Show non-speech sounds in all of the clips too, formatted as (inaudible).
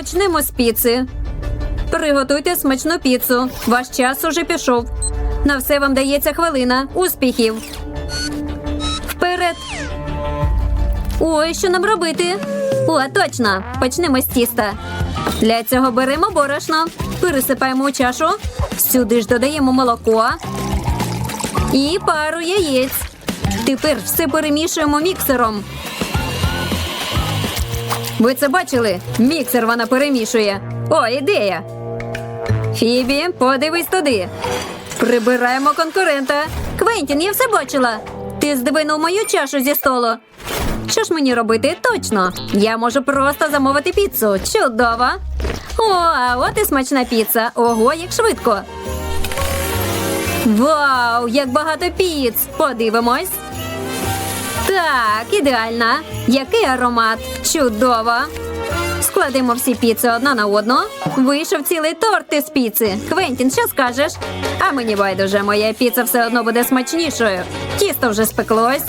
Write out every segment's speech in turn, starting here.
Почнемо з піци. Приготуйте смачну піцу. Ваш час уже пішов. На все вам дається хвилина. Успіхів. Вперед. Ой, що нам робити? О, точно. Почнемо з тіста. Для цього беремо борошно, пересипаємо у чашу, сюди ж додаємо молоко і пару яєць. Тепер все перемішуємо міксером. Ви це бачили? Міксер вона перемішує. О, ідея. Фібі, подивись туди. Прибираємо конкурента. Квентін, я все бачила. Ти здвинув мою чашу зі столу. Що ж мені робити? Точно. Я можу просто замовити піцу. Чудово. О, а от і смачна піца. Ого, як швидко. Вау, як багато піц! Подивимось. Так, ідеально. Який аромат? Чудово. Складемо всі піци одна на одну. Вийшов цілий торт із піци. Квентін, що скажеш? А мені байдуже, моя піца все одно буде смачнішою. Тісто вже спеклось.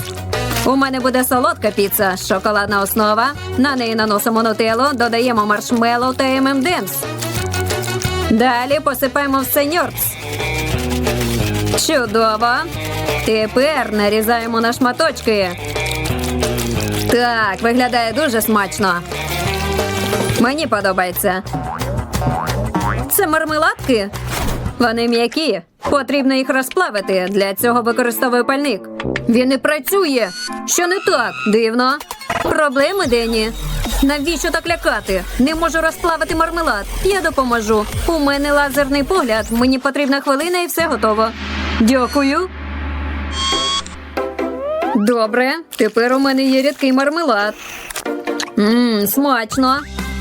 У мене буде солодка піца, шоколадна основа. На неї наносимо нутеллу, додаємо маршмеллоу та ММДемс. Далі посипаємо все ньорц. Чудово. Тепер нарізаємо на шматочки. Так, виглядає дуже смачно. Мені подобається. Це мармеладки. Вони м'які. Потрібно їх розплавити. Для цього використовую пальник. Він не працює. Що не так? Дивно. Проблеми, Дені. Навіщо так лякати? Не можу розплавити мармелад. Я допоможу. У мене лазерний погляд. Мені потрібна хвилина і все готово. Дякую. Добре, тепер у мене є рідкий мармелад. Мм, смачно.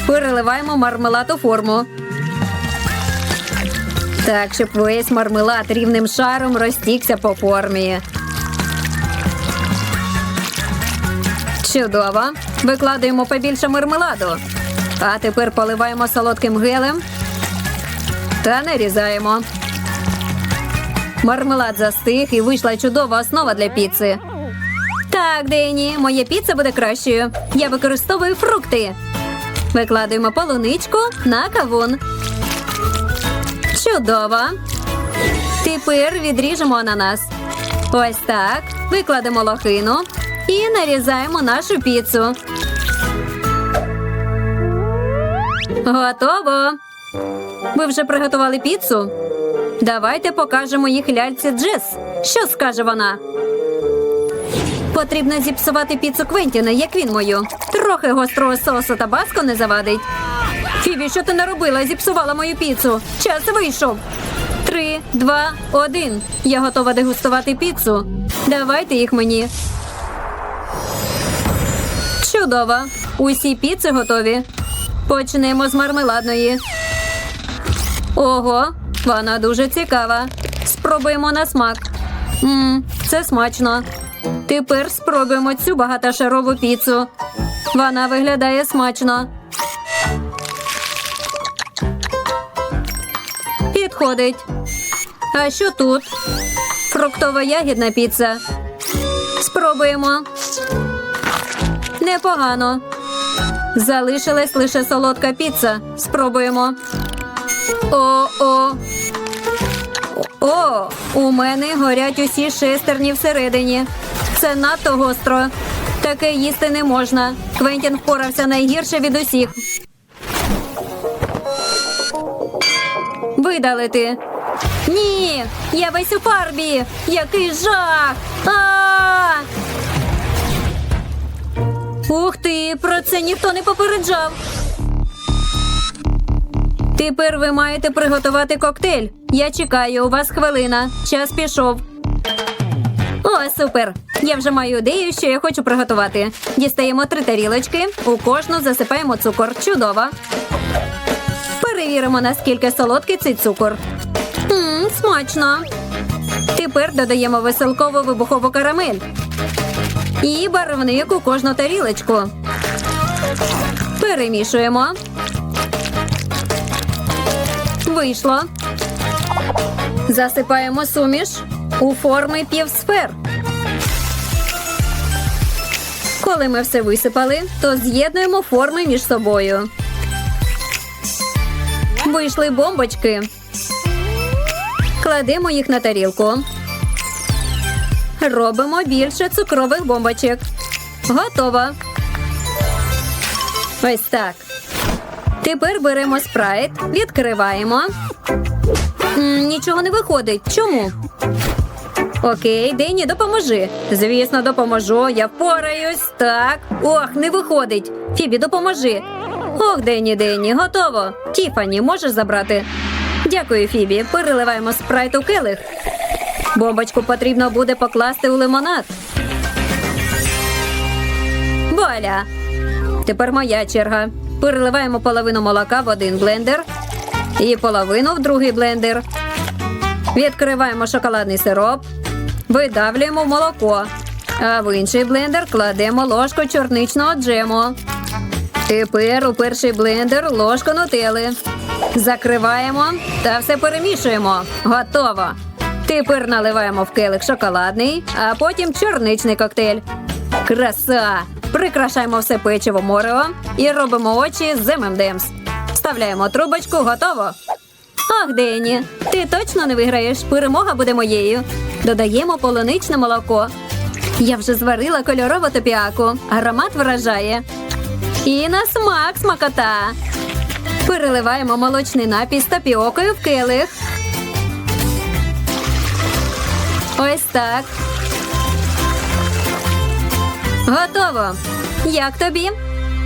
Переливаємо мармелад у форму. Так, щоб весь мармелад рівним шаром розтікся по формі. Чудово. Викладаємо побільше мармеладу. А тепер поливаємо солодким гелем та нарізаємо. Мармелад застиг і вийшла чудова основа для піци. Так, Дені, моя піца буде кращою. Я використовую фрукти. Викладаємо полуничку на кавун. Чудово. Тепер відріжемо ананас. Ось так. Викладемо лохину і нарізаємо нашу піцу. Готово. Ви вже приготували піцу? Давайте покажемо їх ляльці Джес. Що скаже вона? Потрібно зіпсувати піцу Квентіна, як він мою. Трохи гострого соусу та баско не завадить. Фібі, що ти наробила? Зіпсувала мою піцу. Час вийшов. Три, два, один. Я готова дегустувати піцу. Давайте їх мені. Чудово. Усі піци готові. Почнемо з мармеладної. Ого, вона дуже цікава. Спробуємо на смак. Мм, це смачно. Тепер спробуємо цю багатошарову піцу. Вона виглядає смачно. Підходить. А що тут? Фруктова ягідна піца. Спробуємо. Непогано. Залишилась лише солодка піца. Спробуємо. О-о. О, у мене горять усі шестерні всередині. Це надто гостро. Таке їсти не можна. Квентін впорався найгірше від усіх. Видалити. Ні, я весь у фарбі. Який жах! А! Ух ти, про це ніхто не попереджав. Тепер ви маєте приготувати коктейль. Я чекаю, у вас хвилина. Час пішов. О, супер! Я вже маю ідею, що я хочу приготувати. Дістаємо три тарілочки, у кожну засипаємо цукор. Чудово. Перевіримо, наскільки солодкий цей цукор. Ммм, смачно. Тепер додаємо веселкову вибухову карамель. І барвник у кожну тарілочку. Перемішуємо. Вийшло. Засипаємо суміш у форми півсфер. Коли ми все висипали, то з'єднуємо форми між собою. Вийшли бомбочки. Кладемо їх на тарілку. Робимо більше цукрових бомбочок. Готово. Ось так. Тепер беремо спрайт, відкриваємо. М, нічого не виходить. Чому? Окей, Дені, допоможи. Звісно, допоможу. Я впораюсь. Так. Ох, не виходить. Фібі, допоможи. Ох, Дені, Дені, готово. Тіфані, можеш забрати? Дякую, Фібі. Переливаємо спрайт у келих. Бомбочку потрібно буде покласти у лимонад. Вуаля! Тепер моя черга. Переливаємо половину молока в один блендер і половину в другий блендер. Відкриваємо шоколадний сироп, видавлюємо молоко, а в інший блендер кладемо ложку чорничного джему. Тепер у перший блендер ложку нутели. Закриваємо та все перемішуємо. Готово. Тепер наливаємо в келих шоколадний, а потім чорничний коктейль. Краса! Прикрашаємо все печиво морево і робимо очі з ММДМС. Вставляємо трубочку, готово. Ох, Дені, ти точно не виграєш. Перемога буде моєю. Додаємо полуничне молоко. Я вже зварила кольорову топіаку. Аромат вражає. І на смак смакота. Переливаємо молочний напій з тапіокою в келих. Ось так. Готово. Як тобі?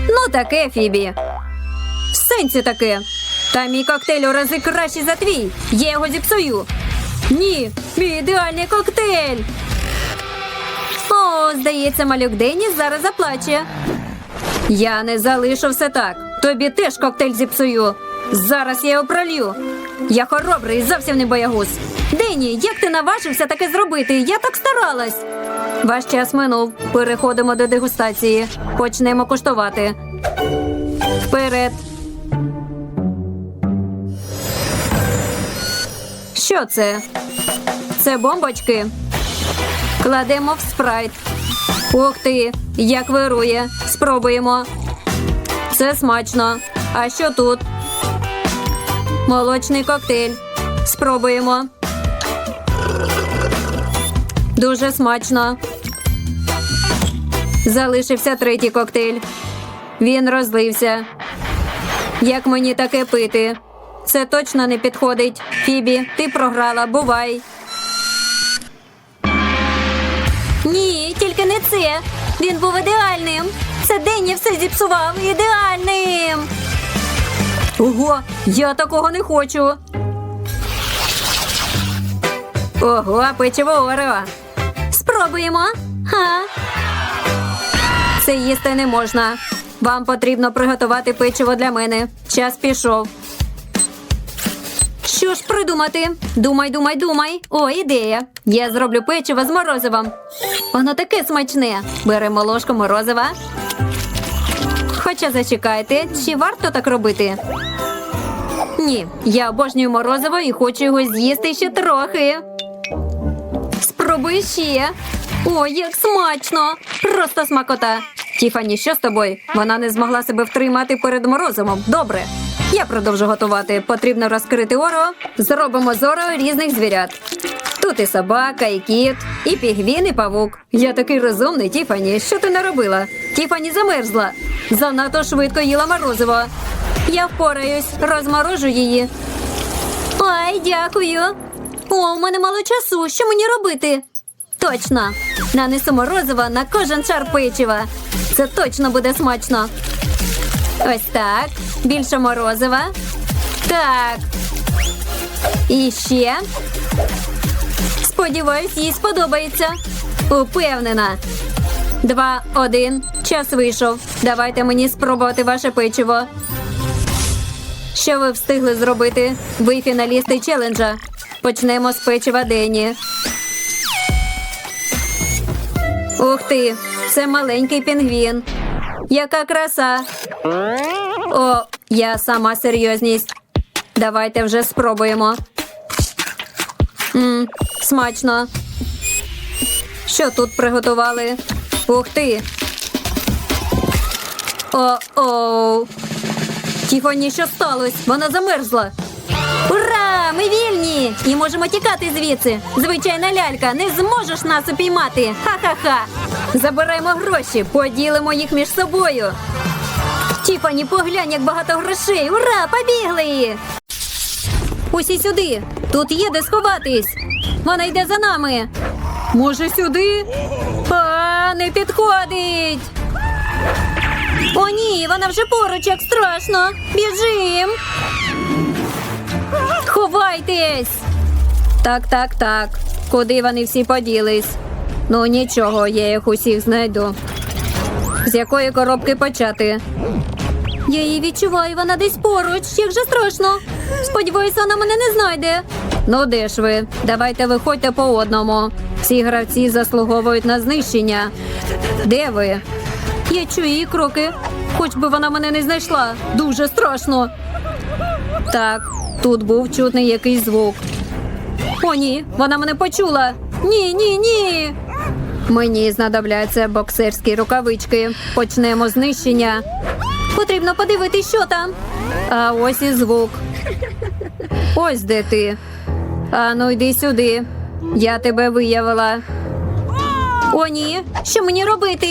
Ну, таке, Фібі. В сенсі таке. Та мій коктейль у рази кращий за твій. Я його зіпсую. Ні, мій ідеальний коктейль. О, здається, малюк Деніс зараз заплаче. Я не залишу все так. Тобі теж коктейль зіпсую. Зараз я його пролью. Я хоробрий, зовсім не боягуз. Дені, як ти наважився таке зробити? Я так старалась. Ваш час минув. Переходимо до дегустації. Почнемо куштувати. Вперед. Що це? Це бомбочки. Кладемо в спрайт. Ух ти, як вирує. Спробуємо. Це смачно. А що тут? Молочний коктейль. Спробуємо. Дуже смачно. Залишився третій коктейль. Він розлився. Як мені таке пити? Це точно не підходить. Фібі, ти програла, бувай. Ні, тільки не це. Він був ідеальним. Це Денні все зіпсував ідеальним. Ого, я такого не хочу. Ого, печиво Орео. Спробуємо. Ха. Це їсти не можна. Вам потрібно приготувати печиво для мене. Час пішов. Що ж придумати? Думай, думай, думай. О, ідея. Я зроблю печиво з морозивом. Воно таке смачне. Беремо ложку морозива. Хоча зачекайте, чи варто так робити? Ні, я обожнюю морозиво і хочу його з'їсти ще трохи. Спробуй ще. Ой, як смачно! Просто смакота. Тіфані, що з тобою? Вона не змогла себе втримати перед морозивом. Добре. Я продовжу готувати. Потрібно розкрити оро. Зробимо з оро різних звірят. Тут і собака, і кіт, і пігвін, і павук. Я такий розумний, Тіфані. Що ти наробила? Тіфані замерзла. Занадто швидко їла морозиво. Я впораюсь, розморожу її. Ой, дякую. О, у мене мало часу. Що мені робити? Точно. Нанесу морозиво на кожен шар печива. Це точно буде смачно. Ось так. Більше морозива. Так. І ще. Сподіваюсь, їй сподобається. Упевнена. Два, один. Час вийшов. Давайте мені спробувати ваше печиво. Що ви встигли зробити? Ви фіналісти челенджа. Почнемо з печива Дені. Ух ти, це маленький пінгвін. Яка краса. О, я сама серйозність. Давайте вже спробуємо. Мм, смачно. Що тут приготували? Ух ти. О-оу. Тіфані, що сталося? Вона замерзла. Ура! Ми вільні! І можемо тікати звідси. Звичайна лялька, не зможеш нас упіймати. Ха-ха-ха. Забираємо гроші, поділимо їх між собою. Тіфані, поглянь, як багато грошей. Ура! Побігли! Усі сюди. Тут є де сховатись. Вона йде за нами. Може, сюди? А, не підходить. О, ні, вона вже поруч, як страшно. Біжим. Ховайтесь. Так, так, так. Куди вони всі поділись? Ну нічого, я їх усіх знайду. З якої коробки почати? Я її відчуваю, вона десь поруч. Як же страшно. Сподіваюся, вона мене не знайде. Ну, де ж ви? Давайте виходьте по одному. Всі гравці заслуговують на знищення. Де ви? Я чую її кроки. Хоч би вона мене не знайшла. Дуже страшно. Так, тут був чутний якийсь звук. О, ні, вона мене почула. Ні, ні, ні. Мені знадобляться боксерські рукавички. Почнемо знищення. Потрібно подивитись, що там. А ось і звук. Ось де ти. Ану, йди сюди. Я тебе виявила. О, ні. Що мені робити?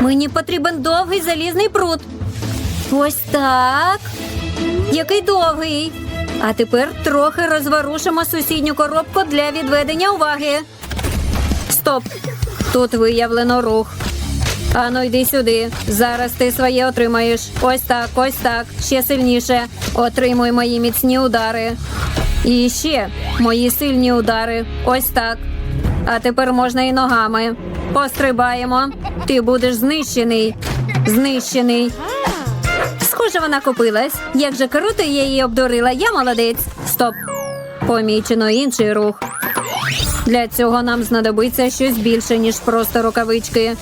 Мені потрібен довгий залізний прут. Ось так. Який довгий. А тепер трохи розворушимо сусідню коробку для відведення уваги. Стоп. Тут виявлено рух. Ану, йди сюди. Зараз ти своє отримаєш. Ось так, ось так. Ще сильніше. Отримуй мої міцні удари. І ще мої сильні удари. Ось так. А тепер можна і ногами. Пострибаємо. Ти будеш знищений. Знищений. Схоже, вона купилась. Як же круто я її обдурила. Я молодець. Стоп. Помічено інший рух. Для цього нам знадобиться щось більше, ніж просто рукавички.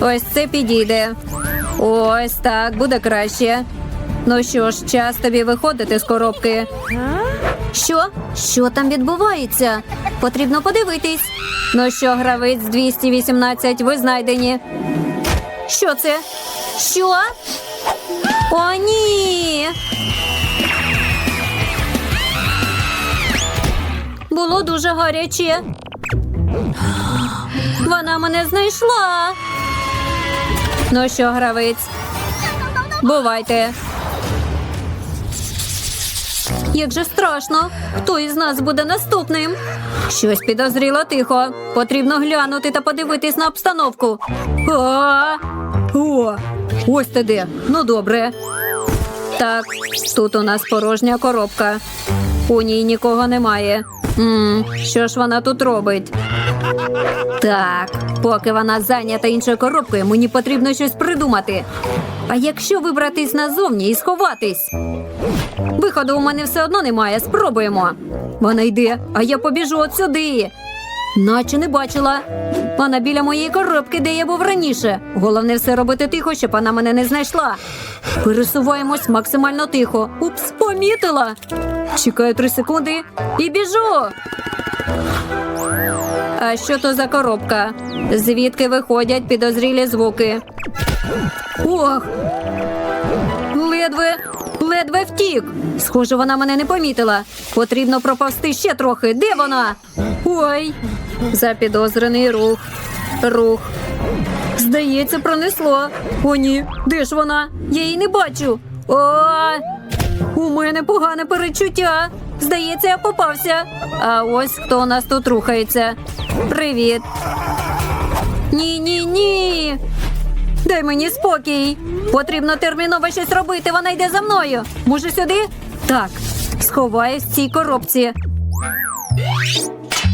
Ось це підійде. Ось так, буде краще. Ну що ж, час тобі виходити з коробки. Що? Що там відбувається? Потрібно подивитись. Ну що, гравець 218, ви знайдені. Що це? Що? О, ні. Було дуже гаряче. Вона мене знайшла. Ну що, гравець? Бувайте. Як же страшно. Хто із нас буде наступним? Щось підозріло тихо. Потрібно глянути та подивитись на обстановку. А! О, ось ти де. Ну добре. Так, тут у нас порожня коробка. У ній нікого немає. М що ж вона тут робить? Так, поки вона зайнята іншою коробкою, мені потрібно щось придумати. А якщо вибратись назовні і сховатись? Виходу у мене все одно немає. Спробуємо. Вона йде, а я побіжу от сюди. Наче не бачила. Вона біля моєї коробки, де я був раніше. Головне все робити тихо, щоб вона мене не знайшла. Пересуваємось максимально тихо. Упс, помітила. Чекаю три секунди і біжу. А що то за коробка? Звідки виходять підозрілі звуки? Ох! Ледве, ледве втік. Схоже, вона мене не помітила. Потрібно проповсти ще трохи. Де вона? Ой, запідозрений рух. Рух. Здається, пронесло. О, ні, де ж вона? Я її не бачу. О, у мене погане перечуття. Здається, я попався. А ось хто у нас тут рухається. Привіт. Ні, ні, ні. Дай мені спокій. Потрібно терміново щось робити. Вона йде за мною. Може, сюди? Так, сховаюсь в цій коробці.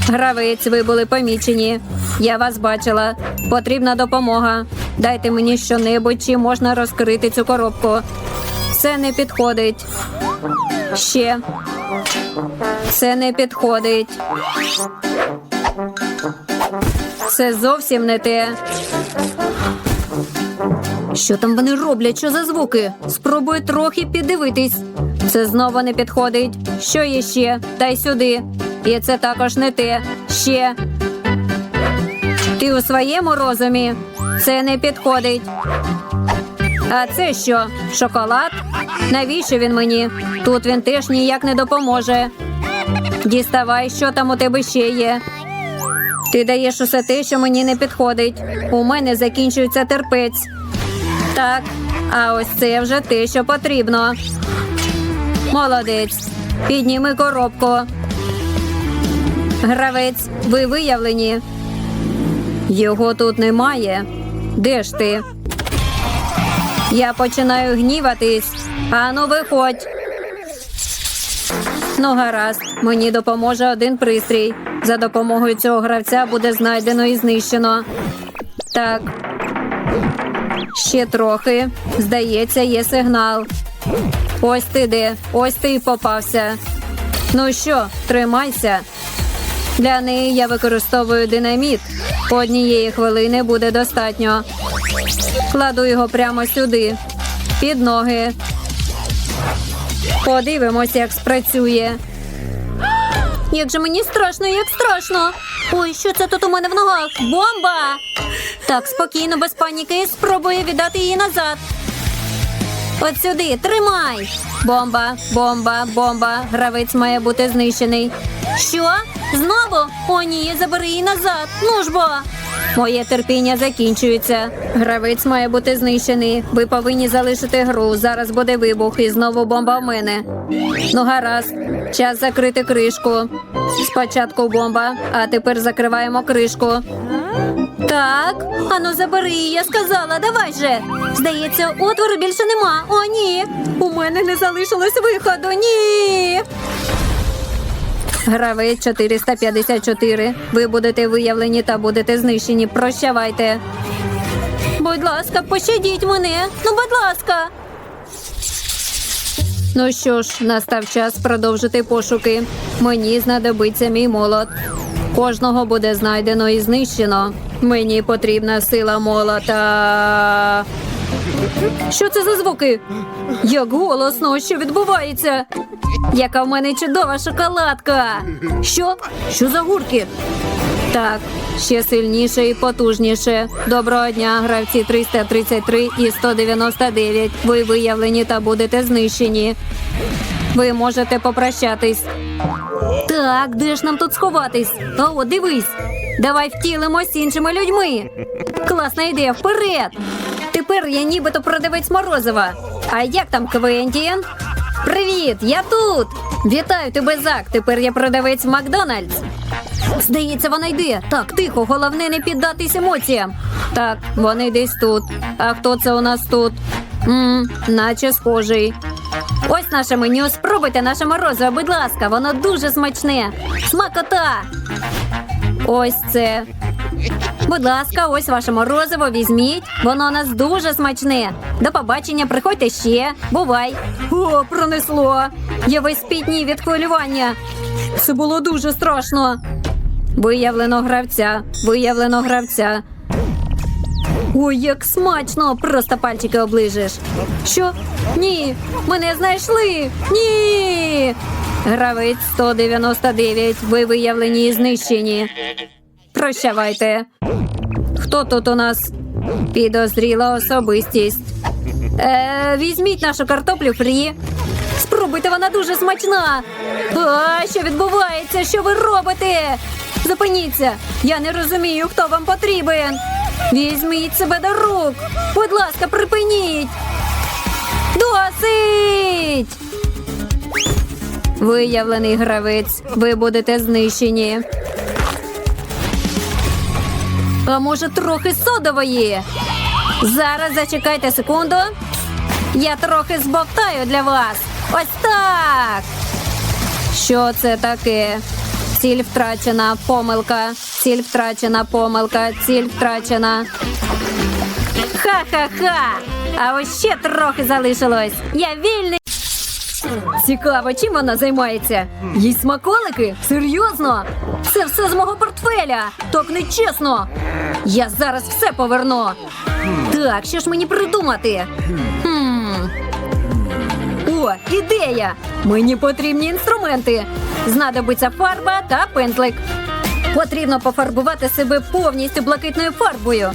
Гравець, ви були помічені. Я вас бачила. Потрібна допомога. Дайте мені щонебудь, чи можна розкрити цю коробку. Це не підходить. Ще. Це не підходить. Це зовсім не те. Що там вони роблять? Що за звуки? Спробую трохи піддивитись. Це знову не підходить. Що є ще? Дай сюди. І це також не те. Ще. Ти у своєму розумі? Це не підходить. А це що? Шоколад? Навіщо він мені? Тут він теж ніяк не допоможе. Діставай, що там у тебе ще є. Ти даєш усе те, що мені не підходить. У мене закінчується терпець. Так, а ось це вже те, що потрібно. Молодець. Підніми коробку. Гравець, ви виявлені. Його тут немає. Де ж ти? Я починаю гніватись. Ану, виходь. Ну, гаразд, мені допоможе один пристрій. За допомогою цього гравця буде знайдено і знищено. Так. Ще трохи. Здається, є сигнал. Ось ти де, ось ти і попався. Ну що, тримайся. Для неї я використовую динаміт. Однієї хвилини буде достатньо. Кладу його прямо сюди, під ноги. Подивимось, як спрацює. Як же мені страшно, як страшно. Ой, що це тут у мене в ногах? Бомба! Так, спокійно, без паніки, спробую віддати її назад. От сюди, тримай! Бомба, бомба, бомба. Гравець має бути знищений. Що? Знову? О, ні, забери її назад. Ну ж бо. Моє терпіння закінчується. Гравець має бути знищений. Ви повинні залишити гру. Зараз буде вибух і знову бомба в мене. Ну, гаразд. Час закрити кришку. Спочатку бомба, а тепер закриваємо кришку. Так, ану забери, я сказала, давай же. Здається, отвору більше нема. О, ні. У мене не залишилось виходу. Ні. Гравець 454. Ви будете виявлені та будете знищені. Прощавайте. Будь ласка, пощадіть мене. Ну, будь ласка. Ну що ж, настав час продовжити пошуки. Мені знадобиться мій молот. Кожного буде знайдено і знищено. Мені потрібна сила молота. Що це за звуки? Як голосно, що відбувається? Яка в мене чудова шоколадка. Що? Що за гурки? Так, ще сильніше і потужніше. Доброго дня, гравці 333 і 199. Ви виявлені та будете знищені. Ви можете попрощатись. Так, де ж нам тут сховатись? О, дивись. Давай втілимось іншими людьми. Класна ідея, вперед! Тепер я нібито продавець Морозова. А як там Квентін? Привіт, я тут. Вітаю тебе, Зак. Тепер я продавець Макдональдс. Здається, вона йде. Так, тихо, головне не піддатись емоціям. Так, вони десь тут. А хто це у нас тут? Мм, наче схожий. Ось наше меню. Спробуйте наше морозиво, будь ласка, воно дуже смачне. Смакота. Ось це. Будь ласка, ось ваше морозиво, візьміть. Воно у нас дуже смачне. До побачення, приходьте ще. Бувай. О, пронесло. Я весь спітній від хвилювання. Це було дуже страшно. Виявлено гравця. Виявлено гравця. Ой, як смачно! Просто пальчики оближеш. Що? Ні, мене знайшли. Ні. Гравець 199. Ви виявлені і знищені. Прощавайте. Хто тут у нас? Підозріла особистість. Е, візьміть нашу картоплю фрі. Спробуйте, вона дуже смачна. А, що відбувається? Що ви робите? Зупиніться. Я не розумію, хто вам потрібен. Візьміть себе до рук. Будь ласка, припиніть. Досить. Виявлений гравець. Ви будете знищені. А може, трохи содової? Зараз зачекайте секунду. Я трохи збовтаю для вас. Ось так. Що це таке? Ціль втрачена, помилка. Ціль втрачена, помилка, ціль втрачена. Ха-ха-ха! А ось ще трохи залишилось. Я вільний. Цікаво, чим вона займається? Їй смаколики? Серйозно? Це все з мого портфеля. Так нечесно. Я зараз все поверну. Так, що ж мені придумати? Хм. Ідея! Мені потрібні інструменти. Знадобиться фарба та пензлик. Потрібно пофарбувати себе повністю блакитною фарбою.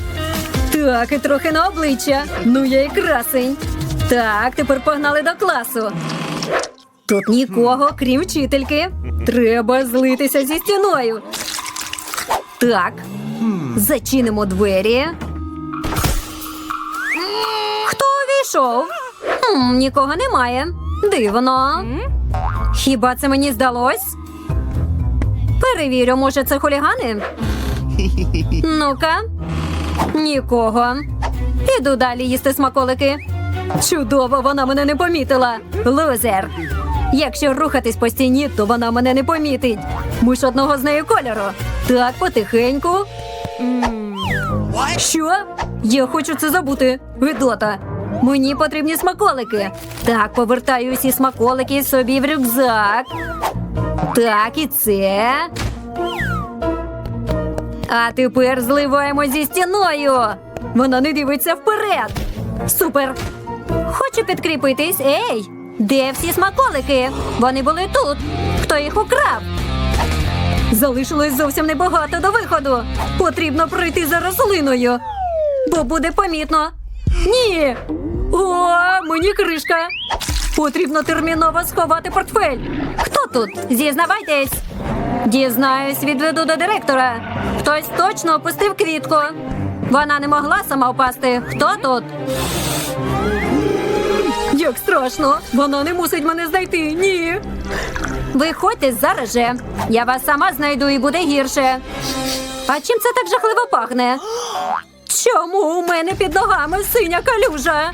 Так, і трохи на обличчя. Ну я і красень. Так, тепер погнали до класу. Тут нікого, крім вчительки. Треба злитися зі стіною. Так. Зачинимо двері. Хто увійшов? Хм, нікого немає. Дивно. Хіба це мені здалось? Перевірю, може, це хулігани? Ну-ка. Нікого. Іду далі їсти смаколики. Чудово, вона мене не помітила. Лузер. Якщо рухатись по стіні, то вона мене не помітить. Ми ж одного з нею кольору. Так, потихеньку. Що? Я хочу це забути. Гидота. Мені потрібні смаколики. Так, повертаю усі смаколики собі в рюкзак. Так, і це. А тепер зливаємо зі стіною. Вона не дивиться вперед. Супер. Хочу підкріпитись. Ей, де всі смаколики? Вони були тут. Хто їх украв? Залишилось зовсім небагато до виходу. Потрібно пройти за рослиною, бо буде помітно. Ні. О, мені кришка. Потрібно терміново сховати портфель. Хто тут? Зізнавайтесь. Дізнаюсь, відведу до директора. Хтось точно опустив квітку. Вона не могла сама впасти. Хто тут? Як страшно! Вона не мусить мене знайти. Ні. Виходьте зараз же. Я вас сама знайду і буде гірше. А чим це так жахливо пахне? Чому у мене під ногами синя калюжа?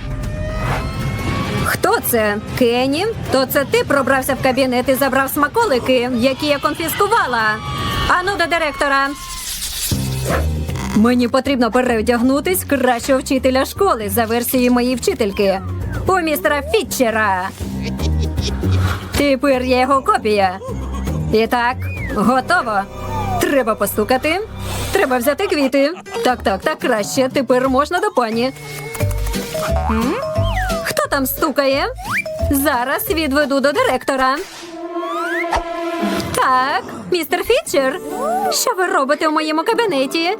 Хто це? Кенні? То це ти пробрався в кабінет і забрав смаколики, які я конфіскувала. Ану до директора. Мені потрібно переодягнутись кращого вчителя школи за версією моєї вчительки. У містера Фітчера. Тепер я його копія. І так, готово. Треба постукати. Треба взяти квіти. Так, так, так краще. Тепер можна до пані. Хто там стукає? Зараз відведу до директора. Так, містер Фітчер, що ви робите у моєму кабінеті?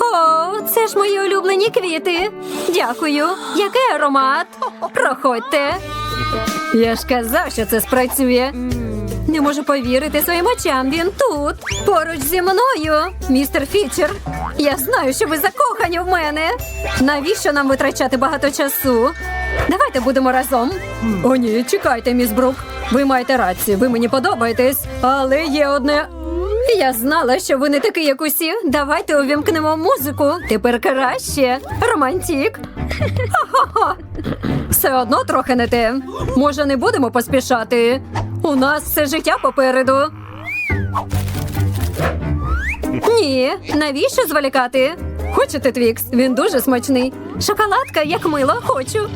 О, це ж мої улюблені квіти. Дякую. Який аромат? Проходьте. Я ж казав, що це спрацює. Не можу повірити своїм очам. Він тут, поруч зі мною. Містер Фітчер. Я знаю, що ви закохані в мене. Навіщо нам витрачати багато часу? Давайте будемо разом. О, ні, чекайте, міс Брук. Ви маєте рацію, ви мені подобаєтесь, але є одне. Я знала, що ви не такий, як усі. Давайте увімкнемо музику. Тепер краще. Романтік. Все одно трохи не те. Може, не будемо поспішати. У нас все життя попереду. Ні, навіщо зволікати? Хочете твікс? Він дуже смачний. Шоколадка, як мило, хочу.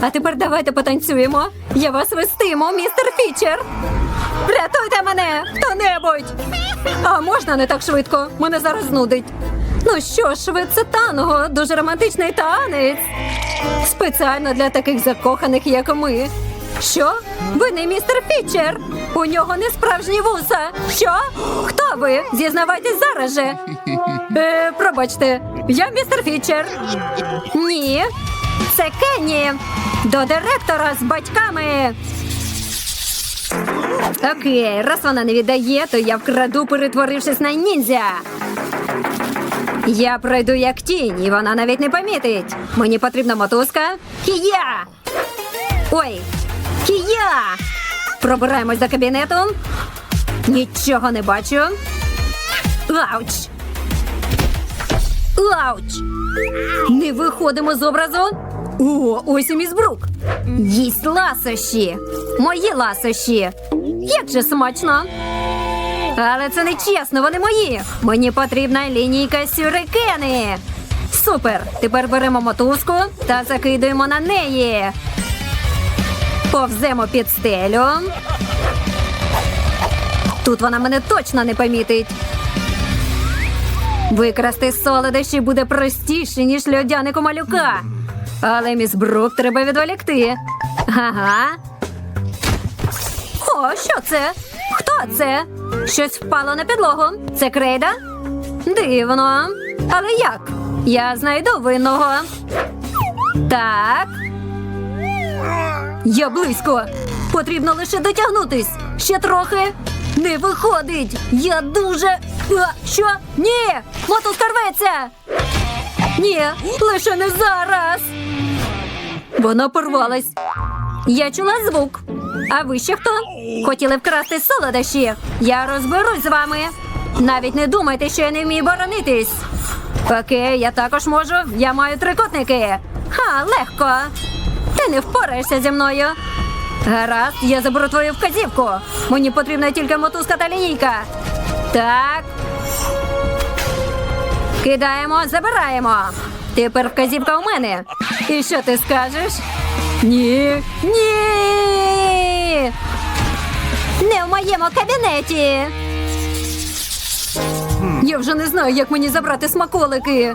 А тепер давайте потанцюємо. Я вас вестиму, містер Фічер. Врятуйте мене! Хто-небудь! А можна не так швидко? Мене зараз нудить. Ну що ж, ви це танго, дуже романтичний танець. Спеціально для таких закоханих, як ми. Що? Ви не містер Фітчер? У нього не справжні вуса. Що? Хто ви? Зізнавайтесь зараз же. (laughs) Е, пробачте, я містер Фітчер. Ні. Це Кенні. До директора з батьками. Окей, раз вона не віддає, то я вкраду, перетворившись на ніндзя. Я пройду як тінь, і вона навіть не помітить. Мені потрібна мотузка. Кія! Ой, кія! Пробираємось до кабінету. Нічого не бачу. Ауч! Ауч! Не виходимо з образу. О, ось і міс Брук. Їсть ласощі. Мої ласощі. Як же смачно. Але це не чесно, вони мої. Мені потрібна лінійка сюрикени. Супер! Тепер беремо мотузку та закидуємо на неї. Повземо під стелю. Тут вона мене точно не помітить. Викрасти солодощі буде простіше, ніж льодяник у малюка. Але міс Брук треба відволікти. Ага. О, що це? Хто це? Щось впало на підлогу. Це крейда? Дивно. Але як? Я знайду винного. Так. Я близько. Потрібно лише дотягнутись. Ще трохи. Не виходить. Я дуже. А, що? Ні! Мотузка рветься! Ні, лише не зараз. Вона порвалась. Я чула звук. А ви ще хто? Хотіли вкрасти солодощі? Я розберусь з вами. Навіть не думайте, що я не вмію боронитись. Окей, я також можу. Я маю трикутники. Ха, легко. Ти не впораєшся зі мною. Гаразд, я заберу твою вказівку. Мені потрібна тільки мотузка та лінійка. Так. Кидаємо, забираємо. Тепер вказівка у мене. І що ти скажеш? Ні. Ні. Не в моєму кабінеті. Я вже не знаю, як мені забрати смаколики.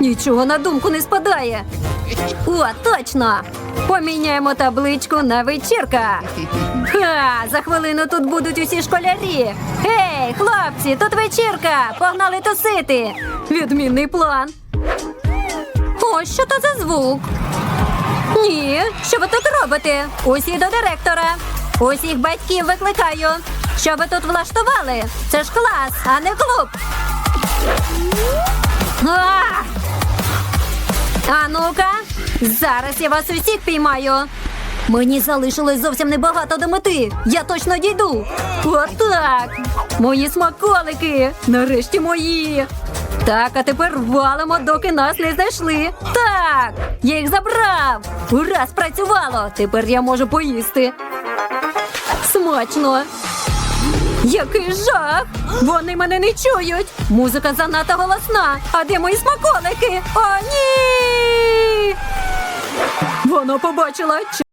Нічого на думку не спадає. О, точно! Поміняємо табличку на вечірка. Ха! За хвилину тут будуть усі школярі. Гей, хлопці, тут вечірка! Погнали тусити! Відмінний план. О, що то за звук? Ні, що ви тут робите? Усі до директора. Усіх батьків викликаю. Що ви тут влаштували? Це ж клас, а не клуб. А! А ну-ка, зараз я вас усіх піймаю. Мені залишилось зовсім небагато до мети. Я точно дійду. Отак. Мої смаколики. Нарешті мої. Так, а тепер валимо, доки нас не знайшли. Так, я їх забрав. Ура, спрацювало. Тепер я можу поїсти. Смачно. Який жах! Вони мене не чують. Музика занадто голосна. А де мої смаколики? О, ні! Вона побачила.